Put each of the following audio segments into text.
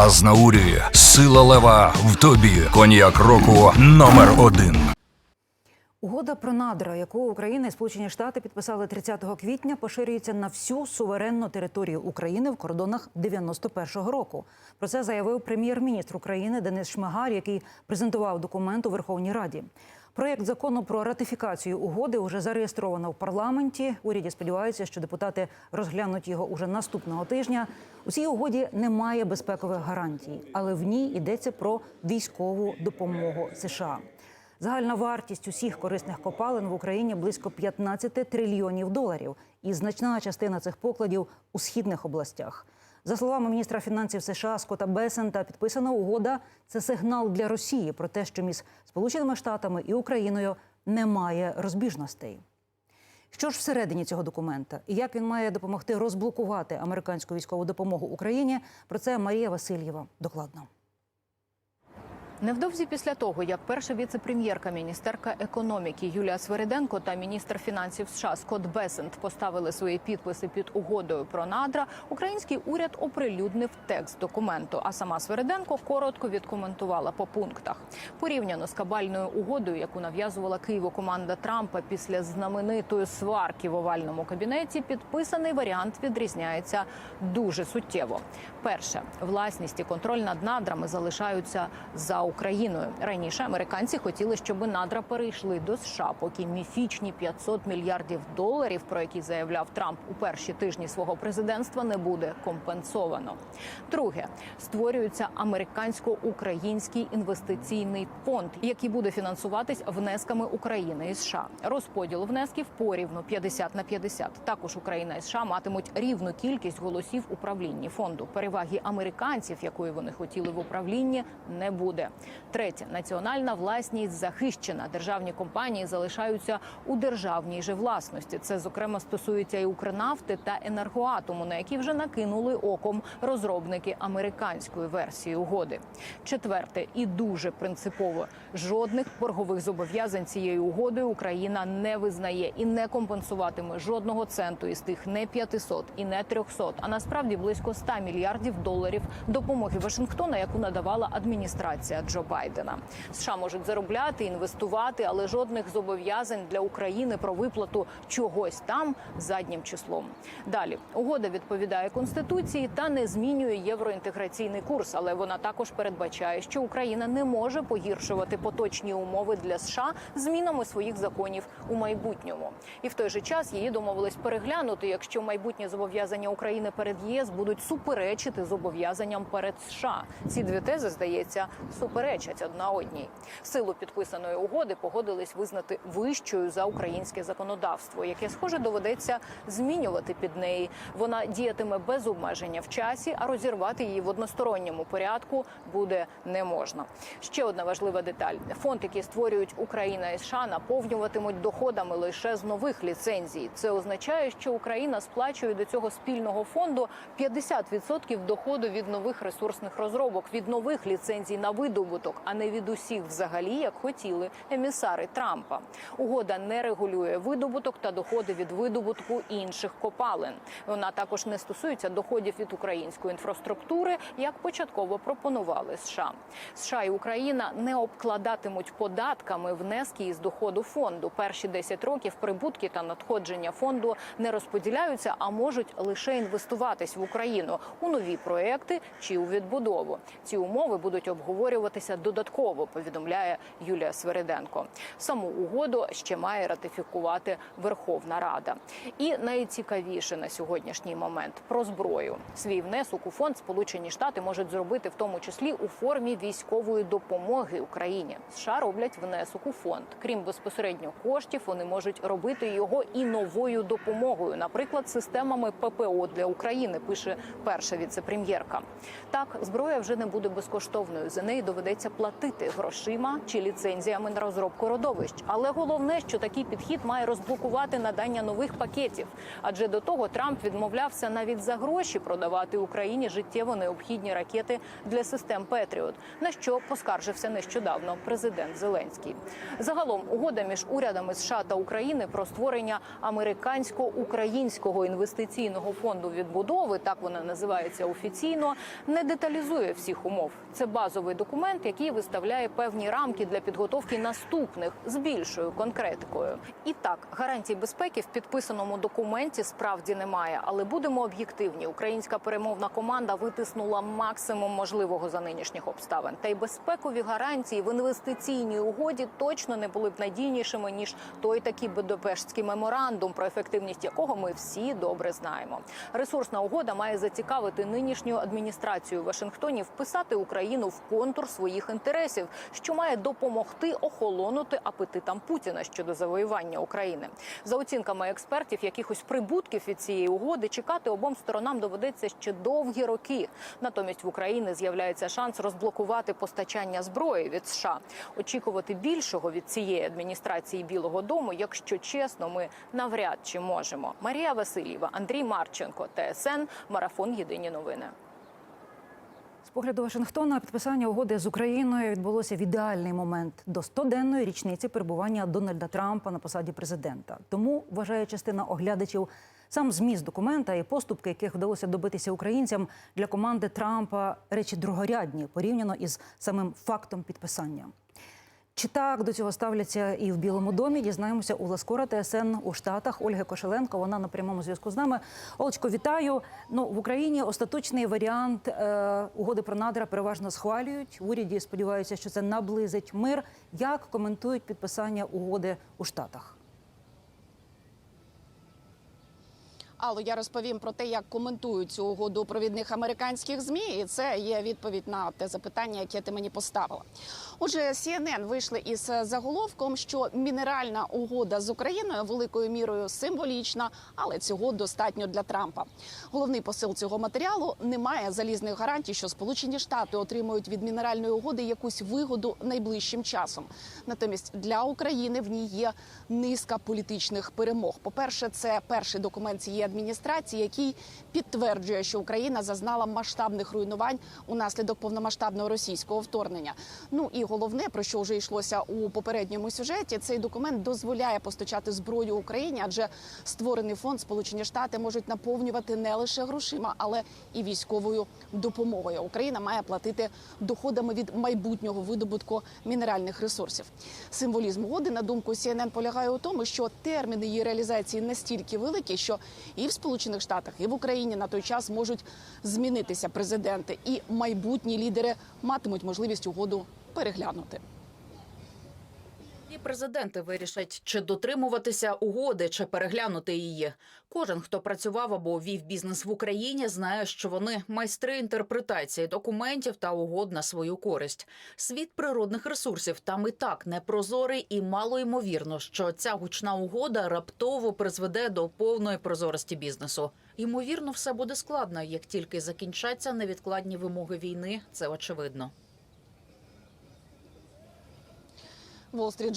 Азнаурі, сила лева в тобі. Коньяк року номер один. Угода про надра, яку Україна і Сполучені Штати підписали 30 квітня, поширюється на всю суверенну територію України в кордонах 91-го року. Про це заявив прем'єр-міністр України Денис Шмигаль, який презентував документ у Верховній Раді. Проєкт закону про ратифікацію угоди вже зареєстровано в парламенті. Уряді сподіваються, що депутати розглянуть його уже наступного тижня. У цій угоді немає безпекових гарантій, але в ній йдеться про військову допомогу США. Загальна вартість усіх корисних копалин в Україні близько 15 трильйонів доларів, і значна частина цих покладів у східних областях. За словами міністра фінансів США Скотта Бесента, підписана угода це сигнал для Росії про те, що між Сполученими Штатами і Україною немає розбіжностей. Що ж всередині цього документа і як він має допомогти розблокувати американську військову допомогу Україні? Про це Марія Васильєва докладно. Невдовзі після того, як перша віце-прем'єрка, міністерка економіки Юлія Свериденко та міністр фінансів США Скотт Бесент поставили свої підписи під угодою про надра, український уряд оприлюднив текст документу. А сама Свериденко коротко відкоментувала по пунктах. Порівняно з кабальною угодою, яку нав'язувала Києву команда Трампа після знаменитої сварки в овальному кабінеті, підписаний варіант відрізняється дуже суттєво. Перше, власність і контроль над надрами залишаються за Україною. Раніше американці хотіли, щоб надра перейшли до США, поки міфічні 500 мільярдів доларів, про які заявляв Трамп у перші тижні свого президентства, не буде компенсовано. Друге, створюється американсько-український інвестиційний фонд, який буде фінансуватись внесками України і США. Розподіл внесків порівну 50 на 50. Також Україна і США матимуть рівну кількість голосів у правлінні фонду. Переваги американців, якої вони хотіли в управлінні, не буде. Третє національна власність захищена. Державні компанії залишаються у державній же власності. Це зокрема стосується і Укрнафти та енергоатому, на які вже накинули оком розробники американської версії угоди. Четверте і дуже принципово жодних боргових зобов'язань цією угодою Україна не визнає і не компенсуватиме жодного центу із тих не 500 і не 300, а насправді близько 100 мільярдів доларів допомоги Вашингтона, яку надавала адміністрація Джо Байдена. США можуть заробляти, інвестувати, але жодних зобов'язань для України про виплату чогось там заднім числом. Далі угода відповідає конституції та не змінює євроінтеграційний курс, але вона також передбачає, що Україна не може погіршувати поточні умови для США змінами своїх законів у майбутньому. І в той же час її домовились переглянути, якщо майбутні зобов'язання України перед ЄС будуть суперечити зобов'язанням перед США. Ці дві тези здається суперечать одна одній. Силу підписаної угоди погодились визнати вищою за українське законодавство, яке схоже доведеться змінювати під неї. Вона діятиме без обмеження в часі, а розірвати її в односторонньому порядку буде не можна. Ще одна важлива деталь: фонд, який створюють Україна і США, наповнюватимуть доходами лише з нових ліцензій. Це означає, що Україна сплачує до цього спільного фонду 50% доходу від нових ресурсних розробок, від нових ліцензій на видобуток, а не від усіх взагалі, як хотіли емісари Трампа. Угода не регулює видобуток та доходи від видобутку інших копалин. Вона також не стосується доходів від української інфраструктури, як початково пропонували США. США і Україна не обкладатимуть податками внески із доходу фонду. Перші 10 років прибутки та надходження фонду не розподіляються, а можуть лише інвестуватись в Україну у нові проекти чи у відбудову. Ці умови будуть обговорюватися додатково. Повідомляє Юлія Свериденко. Саму угоду ще має ратифікувати Верховна Рада. І найцікавіше на сьогоднішній момент про зброю. Свій внесок у фонд Сполучені Штати можуть зробити в тому числі у формі військової допомоги Україні. США роблять внесок у фонд. Крім безпосередньо коштів, вони можуть робити його і новою допомогою, наприклад, системами ППО для України. Пише перша віце-прем'єрка. Так, зброя вже не буде безкоштовною. За неї доведеться доведеться платити грошима чи ліцензіями на розробку родовищ. Але головне, що такий підхід має розблокувати надання нових пакетів. Адже до того Трамп відмовлявся навіть за гроші продавати Україні життєво необхідні ракети для систем Петріот, на що поскаржився нещодавно президент Зеленський. Загалом угода між урядами США та України про створення американсько-українського інвестиційного фонду відбудови, так вона називається офіційно, не деталізує всіх умов. Це базовий документ, який виставляє певні рамки для підготовки наступних з більшою конкретикою. І так, гарантій безпеки в підписаному документі справді немає, але будемо об'єктивні. Українська перемовна команда витиснула максимум можливого за нинішніх обставин. Та й безпекові гарантії в інвестиційній угоді точно не були б надійнішими ніж той такий Будапештський меморандум, про ефективність якого ми всі добре знаємо. Ресурсна угода має зацікавити нинішню адміністрацію в Вашингтоні вписати Україну в контур своїх інтересів, що має допомогти охолонути апетитам Путіна щодо завоювання України. За оцінками експертів, якихось прибутків від цієї угоди чекати обом сторонам доведеться ще довгі роки. Натомість в Україні з'являється шанс розблокувати постачання зброї від США. Очікувати більшого від цієї адміністрації Білого Дому, якщо чесно, ми навряд чи можемо. Марія Васильєва, Андрій Марченко, ТСН, марафон Єдині новини. З погляду Вашингтона підписання угоди з Україною відбулося в ідеальний момент до 100-денної річниці перебування Дональда Трампа на посаді президента. Тому вважає частина оглядачів. Сам зміст документа і поступки, яких вдалося добитися українцям для команди Трампа, речі другорядні порівняно із самим фактом підписання. Чи так до цього ставляться і в Білому домі? Дізнаємося у Ласкора ТСН у Штатах. Ольга Кошеленко. Вона на прямому зв'язку з нами. Олечко, вітаю. Ну в Україні остаточний варіант е, угоди про надра переважно схвалюють. В уряді сподіваються, що це наблизить мир. Як коментують підписання угоди у Штатах? Алло, я розповім про те, як коментують цю угоду провідних американських змі, і це є відповідь на те запитання, яке ти мені поставила. Отже, CNN вийшли із заголовком, що мінеральна угода з Україною великою мірою символічна, але цього достатньо для Трампа. Головний посил цього матеріалу немає залізних гарантій, що Сполучені Штати отримують від мінеральної угоди якусь вигоду найближчим часом. Натомість для України в ній є низка політичних перемог. По перше, це перший документ цієї адміністрації, який підтверджує, що Україна зазнала масштабних руйнувань унаслідок повномасштабного російського вторгнення. Ну і головне, про що вже йшлося у попередньому сюжеті, цей документ дозволяє постачати зброю Україні, адже створений фонд Сполучені Штати можуть наповнювати не лише грошима, але і військовою допомогою. Україна має платити доходами від майбутнього видобутку мінеральних ресурсів. Символізм угоди, на думку CNN, полягає у тому, що терміни її реалізації настільки великі, що і в Сполучених Штатах, і в Україні на той час можуть змінитися президенти, і майбутні лідери матимуть можливість угоду переглянути. І президенти вирішать, чи дотримуватися угоди, чи переглянути її. Кожен, хто працював або вів бізнес в Україні, знає, що вони майстри інтерпретації документів та угод на свою користь. Світ природних ресурсів там і так непрозорий, і мало ймовірно, що ця гучна угода раптово призведе до повної прозорості бізнесу. Ймовірно, все буде складно, як тільки закінчаться невідкладні вимоги війни. Це очевидно. Wall Street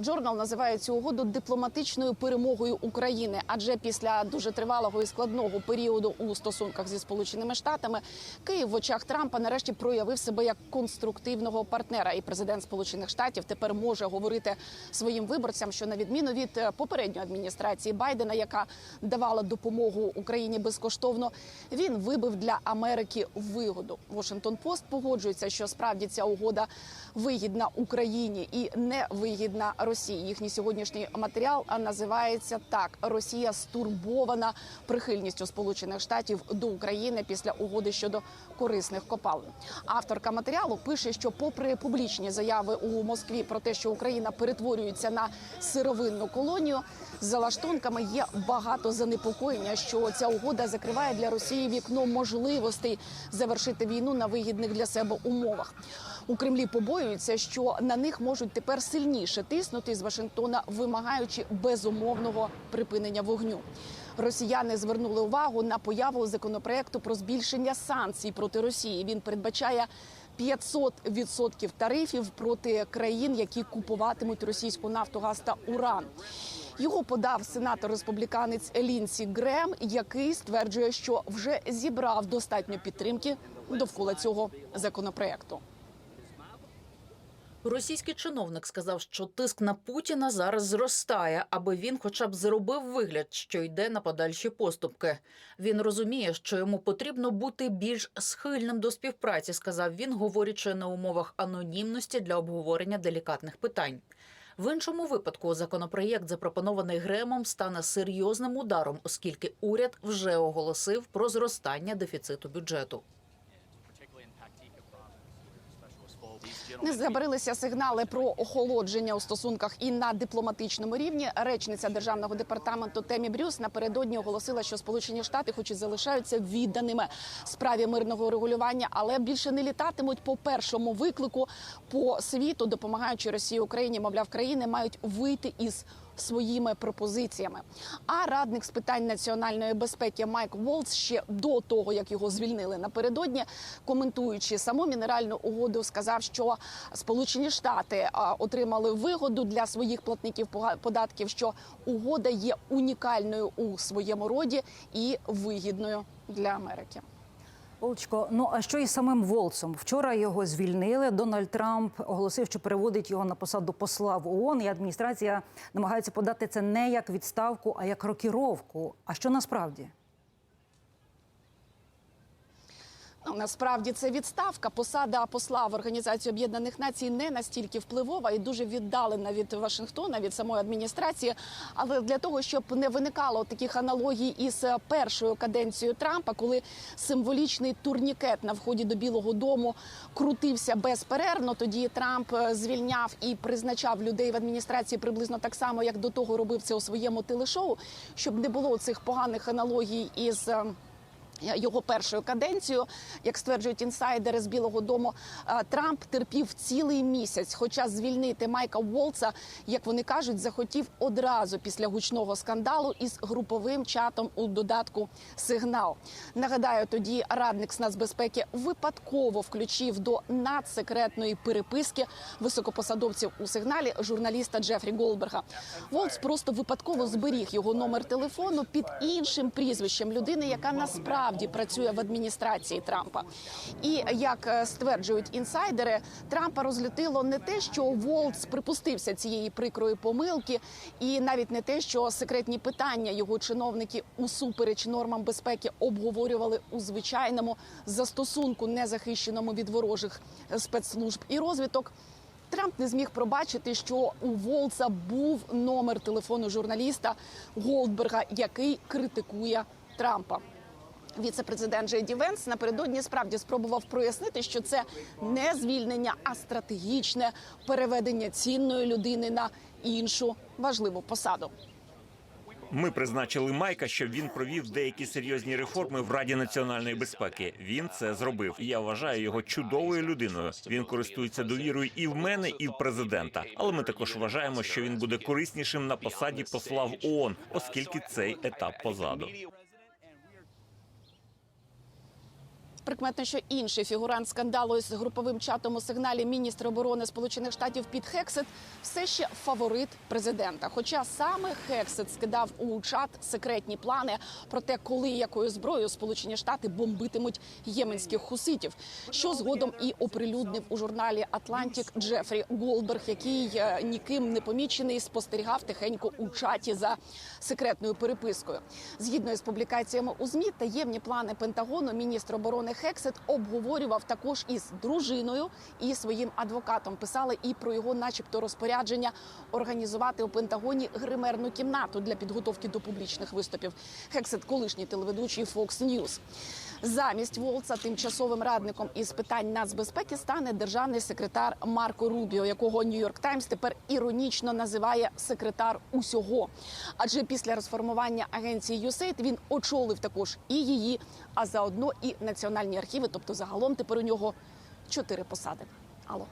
Journal, називає цю угоду дипломатичною перемогою України, адже після дуже тривалого і складного періоду у стосунках зі сполученими штатами Київ в очах Трампа нарешті проявив себе як конструктивного партнера. І президент Сполучених Штатів тепер може говорити своїм виборцям, що на відміну від е, попередньої адміністрації Байдена, яка давала допомогу Україні безкоштовно, він вибив для Америки вигоду. Washington Post погоджується, що справді ця угода вигідна Україні і не вигідна Росії. Їхній сьогоднішній матеріал називається так: Росія стурбована прихильністю Сполучених Штатів до України після угоди щодо корисних копалин. Авторка матеріалу пише, що, попри публічні заяви у Москві про те, що Україна перетворюється на сировинну колонію, за лаштунками є багато занепокоєння, що ця угода закриває для Росії вікно можливостей завершити війну на вигідних для себе умовах. У Кремлі побоюються, що на них можуть тепер сильніше тиснути з Вашингтона, вимагаючи безумовного припинення вогню. Росіяни звернули увагу на появу законопроекту про збільшення санкцій проти Росії. Він передбачає 500% тарифів проти країн, які купуватимуть російську нафту, газ та уран. Його подав сенатор республіканець Лінсі Грем, який стверджує, що вже зібрав достатньо підтримки довкола цього законопроекту. Російський чиновник сказав, що тиск на Путіна зараз зростає, аби він хоча б зробив вигляд, що йде на подальші поступки. Він розуміє, що йому потрібно бути більш схильним до співпраці, сказав він, говорячи на умовах анонімності для обговорення делікатних питань. В іншому випадку законопроєкт, запропонований Гремом, стане серйозним ударом, оскільки уряд вже оголосив про зростання дефіциту бюджету. Не забарилися сигнали про охолодження у стосунках і на дипломатичному рівні. Речниця державного департаменту Темі Брюс напередодні оголосила, що Сполучені Штати, хоч і залишаються відданими справі мирного регулювання, але більше не літатимуть по першому виклику по світу, допомагаючи Росії Україні. Мовляв, країни мають вийти із своїми пропозиціями. А радник з питань національної безпеки Майк Волц ще до того, як його звільнили напередодні, коментуючи саму мінеральну угоду, сказав, що Сполучені Штати отримали вигоду для своїх платників податків, що угода є унікальною у своєму роді і вигідною для Америки. Олечко, ну а що із самим Волцом? Вчора його звільнили. Дональд Трамп оголосив, що переводить його на посаду посла в ООН, і адміністрація намагається подати це не як відставку, а як рокіровку. А що насправді? Ну, насправді це відставка. Посада посла в Організацію Об'єднаних Націй не настільки впливова і дуже віддалена від Вашингтона, від самої адміністрації. Але для того, щоб не виникало таких аналогій із е, першою каденцією Трампа, коли символічний турнікет на вході до Білого Дому крутився безперервно, тоді Трамп е, звільняв і призначав людей в адміністрації приблизно так само, як до того робив це у своєму телешоу, щоб не було цих поганих аналогій із. Його першою каденцією, як стверджують інсайдери з Білого Дому, е, Трамп терпів цілий місяць. Хоча звільнити Майка Волца, як вони кажуть, захотів одразу після гучного скандалу із груповим чатом у додатку Сигнал. Нагадаю, тоді радник з нацбезпеки випадково включив до надсекретної переписки високопосадовців у сигналі журналіста Джефрі Голберга. Волц просто випадково зберіг його номер телефону під іншим прізвищем людини, яка насправді працює в адміністрації Трампа. І як е, стверджують інсайдери, Трампа розлютило не те, що Волц припустився цієї прикрої помилки, і навіть не те, що секретні питання його чиновники усупереч нормам безпеки обговорювали у звичайному застосунку, незахищеному від ворожих е, спецслужб і розвиток. Трамп не зміг пробачити, що у Волца був номер телефону журналіста Голдберга, який критикує Трампа. Віце-президент Джей Ді Венс напередодні справді спробував прояснити, що це не звільнення, а стратегічне переведення цінної людини на іншу важливу посаду. Ми призначили Майка, щоб він провів деякі серйозні реформи в Раді національної безпеки. Він це зробив. Я вважаю його чудовою людиною. Він користується довірою і в мене, і в президента. Але ми також вважаємо, що він буде кориснішим на посаді посла в ООН, оскільки цей етап позаду. Прикметно, що інший фігурант скандалу з груповим чатом у сигналі міністр оборони Сполучених Штатів Піт Хексет все ще фаворит президента. Хоча саме Хексет скидав у чат секретні плани про те, коли якою зброєю Сполучені Штати бомбитимуть єменських хуситів, що згодом і оприлюднив у журналі Атлантік Джефрі Голдберг, який е, ніким не помічений спостерігав тихенько у чаті за секретною перепискою. Згідно із публікаціями у змі, таємні плани Пентагону міністр оборони Хексет обговорював також із дружиною і своїм адвокатом. Писали і про його, начебто, розпорядження організувати у Пентагоні гримерну кімнату для підготовки до публічних виступів. Хексет, колишній телеведучий Fox News. Замість Волца тимчасовим радником із питань нацбезпеки стане державний секретар Марко Рубіо, якого Нью-Йорк Таймс тепер іронічно називає секретар усього. Адже після розформування агенції USAID він очолив також і її, а заодно і національні архіви. Тобто, загалом тепер у нього чотири посади. Алло.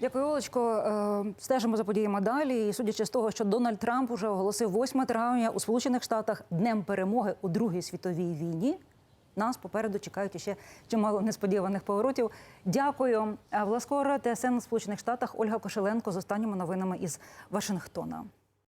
Дякую, Олечко. Е, Стежимо за подіями далі. І судячи з того, що Дональд Трамп уже оголосив 8 травня у Сполучених Штатах днем перемоги у Другій світовій війні. Нас попереду чекають ще чимало несподіваних поворотів. Дякую. А Власкоро ТСН в Сполучених Штатах Ольга Кошеленко з останніми новинами із Вашингтона.